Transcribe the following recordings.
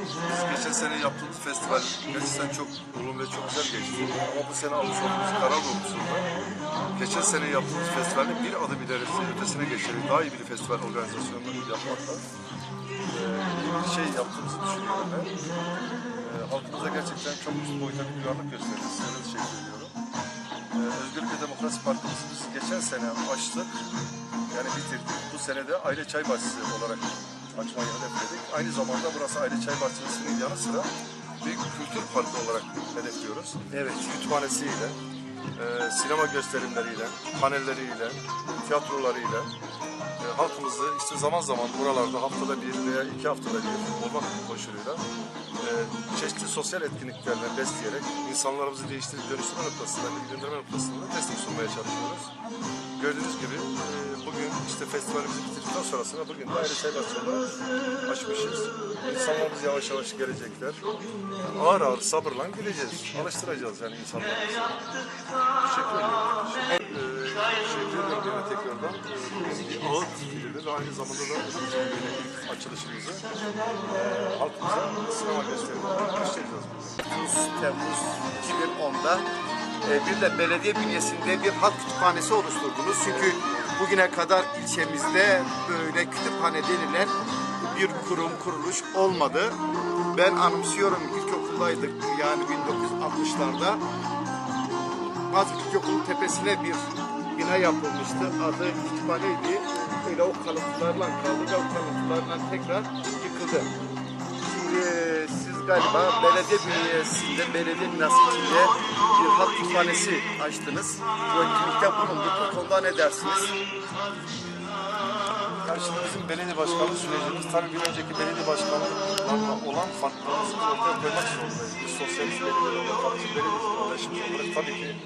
Biz geçen sene yaptığımız festival gerçekten çok olumlu ve çok güzel geçti. Ama bu sene almış olduğumuz karar doğrultusunda geçen sene yaptığımız festivalin bir adım ilerisi ötesine geçerek daha iyi bir festival organizasyonunu yapmakla e, iyi bir şey yaptığımızı düşünüyorum ben. E, halkımıza gerçekten çok üst boyutta bir duyarlılık gösterdiniz. Size teşekkür ediyorum. E, Özgürlük ve Demokrasi Partimizi biz geçen sene açtık. Yani bitirdik. Bu sene de Aile Çay Bahçesi olarak açmayı hedefledik. Aynı zamanda burası Aile Çay Bahçesi'nin yanı sıra bir kültür parkı olarak hedefliyoruz. Evet. Kütüphanesiyle, e, sinema gösterimleriyle, panelleriyle, tiyatrolarıyla e, halkımızı işte zaman zaman buralarda haftada bir veya iki haftada bir olmak koşuluyla çeşitli sosyal etkinliklerle besleyerek insanlarımızı değiştirip dönüştürme noktasında, bilgilendirme noktasında destek sunmaya çalışıyoruz. Gördüğünüz gibi e, bugün işte festivalimizi bitirdikten sonrasında bugün de ayrı çay bahçeleri açmışız. İnsanlarımız yavaş yavaş gelecekler. Yani ağır ağır sabırla gideceğiz. Alıştıracağız yani insanlarımızı. Teşekkür ediyorum. Ee, ediyorum yine tekrardan. Ee, bir ağıt filmi ve aynı zamanda da ilk açılışımızı e, halkımıza sinema gösterimleri başlayacağız. 30 Temmuz 2010'da e, bir de belediye bünyesinde bir halk kütüphanesi oluşturdunuz. Çünkü bugüne kadar ilçemizde böyle kütüphane denilen bir kurum, kuruluş olmadı. Ben anımsıyorum ilkokuldaydık yani 1960'larda. Az İlkokul tepesine bir bina yapılmıştı. Adı kütüphaneydi. Öyle o kalıntılarla kaldı ve o kalıntılarla tekrar yıkıldı. Şimdi siz galiba belediye bünyesinde, belediye binası içinde bir halk kütüphanesi açtınız. Bu etkinlikte bulunduk. Bu konuda ne dersiniz? Şimdi bizim belediye başkanlığı sürecimiz tabii bir önceki belediye başkanlığından olan farklılığımızı ortaya koymak zorundayız. Biz sosyalist belediye olarak, kalıcı belediye olarak tabii ki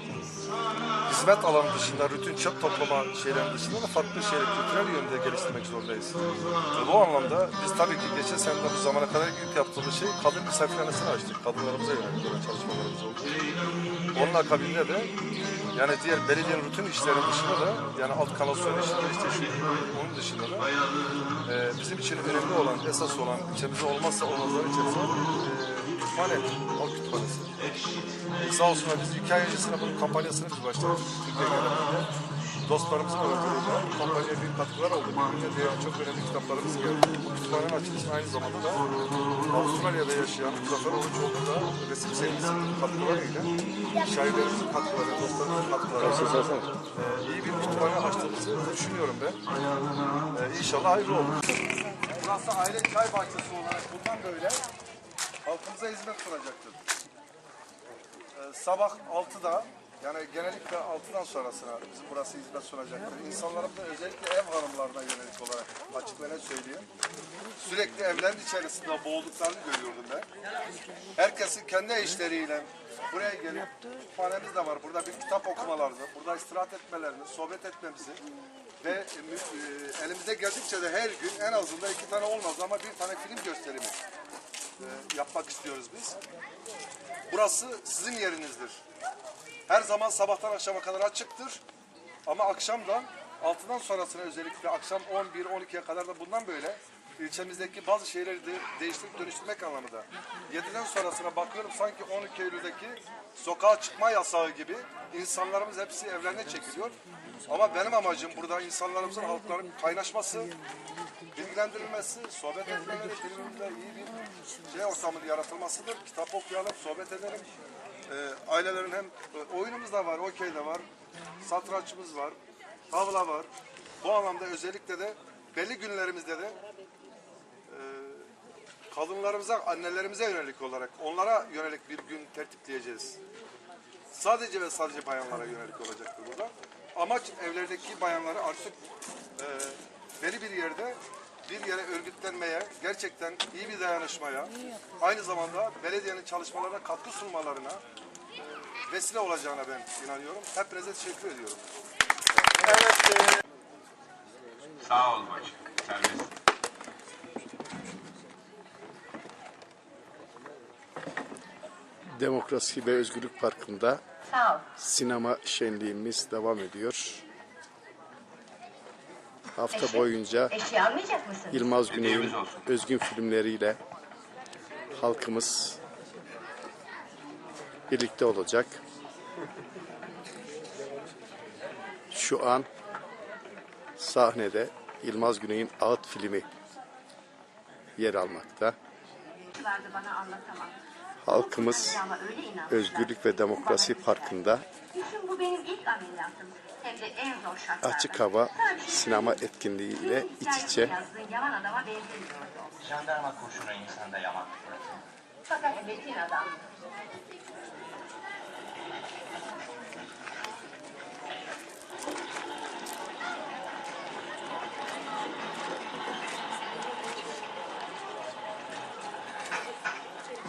hizmet alanı dışında, rutin çöp toplama şeylerin dışında da farklı şeyleri kültürel yönde geliştirmek zorundayız. Ve bu anlamda biz tabii ki geçen sene bu zamana kadar ilk yaptığımız şey kadın misafirhanesini açtık. Kadınlarımıza yönelik olan çalışmalarımız oldu. Onun akabinde de yani diğer belediyenin rutin işlerinin dışında da yani alt kanalizasyon işleri işte şu onun dışında da e, bizim için önemli olan, esas olan ilçemizde olmazsa olmazların içerisinde e, kütüphane, halk kütüphanesi. E, sağ olsunlar biz iki ay öncesinde bunun kampanyasını biz başladık. Türkiye genelinde. Dostlarımızın öğretileriyle kampanyaya büyük katkılar oldu. Birbirine değen çok önemli kitaplarımız geldi. Bu kütüphanenin açılışının aynı zamanda da Avustralya'da yaşayan Muzaffer Oruçoğlu da resim serisinin katkılarıyla şairlerimizin katkıları, dostlarımızın katkıları e, iyi bir kütüphane açtığımızı düşünüyorum ben. İnşallah hayırlı olur. Burası aile çay bahçesi olarak bundan böyle halkımıza hizmet sunacaktır. Ee, sabah 6'da yani genellikle 6'dan sonrasına bizim burası hizmet sunacaktır. İnsanlarımıza özellikle ev hanımlarına yönelik olarak açık ve söyleyeyim. Sürekli evlerin içerisinde boğulduklarını görüyordum ben. Herkesin kendi işleriyle buraya gelip kütüphanemiz de var. Burada bir kitap okumalarını, burada istirahat etmelerini, sohbet etmemizi ve e, e, elimizde geldikçe de her gün en azından iki tane olmaz ama bir tane film gösterimi e, yapmak istiyoruz biz. Burası sizin yerinizdir. Her zaman sabahtan akşama kadar açıktır. Ama akşamdan 6'dan sonrasına özellikle akşam 11-12'ye kadar da bundan böyle ilçemizdeki bazı şeyleri de değiştirip dönüştürmek anlamında. 7'den sonrasına bakıyorum sanki 12 Eylül'deki sokağa çıkma yasağı gibi insanlarımız hepsi evlerine çekiliyor. Ama benim amacım burada insanlarımızın, halkların kaynaşması, bilgilendirilmesi, sohbet etmeleri, birbirimize iyi bir şey ortamının yaratılmasıdır. Kitap okuyalım, sohbet edelim. Ee, ailelerin hem e, oyunumuz da var, okey de var, satrançımız var, tavla var. Bu anlamda özellikle de belli günlerimizde de e, kadınlarımıza, annelerimize yönelik olarak onlara yönelik bir gün tertipleyeceğiz. Sadece ve sadece bayanlara yönelik olacaktır burada. Amaç evlerdeki bayanları artık e, belli bir yerde bir yere örgütlenmeye, gerçekten iyi bir dayanışmaya, aynı zamanda belediyenin çalışmalarına katkı sunmalarına e, vesile olacağına ben inanıyorum. Hepinize teşekkür ediyorum. Evet, e, Sağ ol bacım. Serbest. Demokrasi ve Özgürlük Parkı'nda Sağ ol. sinema şenliğimiz devam ediyor. Hafta Eşi? boyunca Eşya almayacak mısın? Yılmaz Güney'in özgün filmleriyle halkımız birlikte olacak. Şu an sahnede Yılmaz Güney'in Ağıt filmi yer almakta. Vardı bana anlatamam. Halkımız. Özgürlük ve Demokrasi Parkı'nda Düşün bu benim ilk ameliyatım. Hem de en zor şartlarda. açık hava şey sinema etkinliğiyle Senin iç içe yazdığın yalan adama benzemiyordu. Jandarma kurşunu insanda yaman. Fakat metin adam.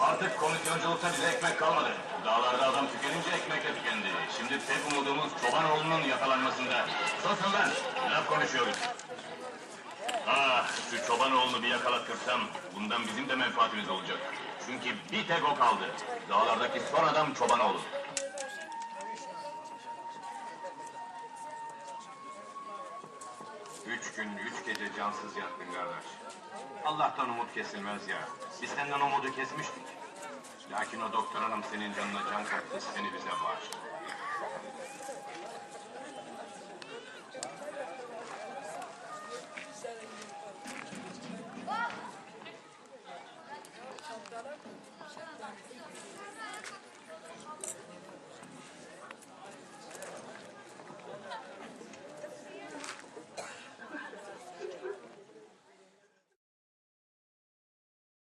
Artık komisyonculukta bize ekmek kalmadı. Dağlarda adam tükenince ekmek de tükendi. Şimdi tek umudumuz Çobanoğlu'nun yakalanmasında. Susun lan, laf konuşuyoruz. Ah, şu Çobanoğlu'nu bir yakalatırsam bundan bizim de menfaatimiz olacak. Çünkü bir tek o kaldı. Dağlardaki son adam Çobanoğlu. Üç gün, üç gece cansız yattın kardeş. Allah'tan umut kesilmez ya. Biz senden umudu kesmiştik. Lakin o doktor hanım senin canına can kattı, seni bize bağışladı.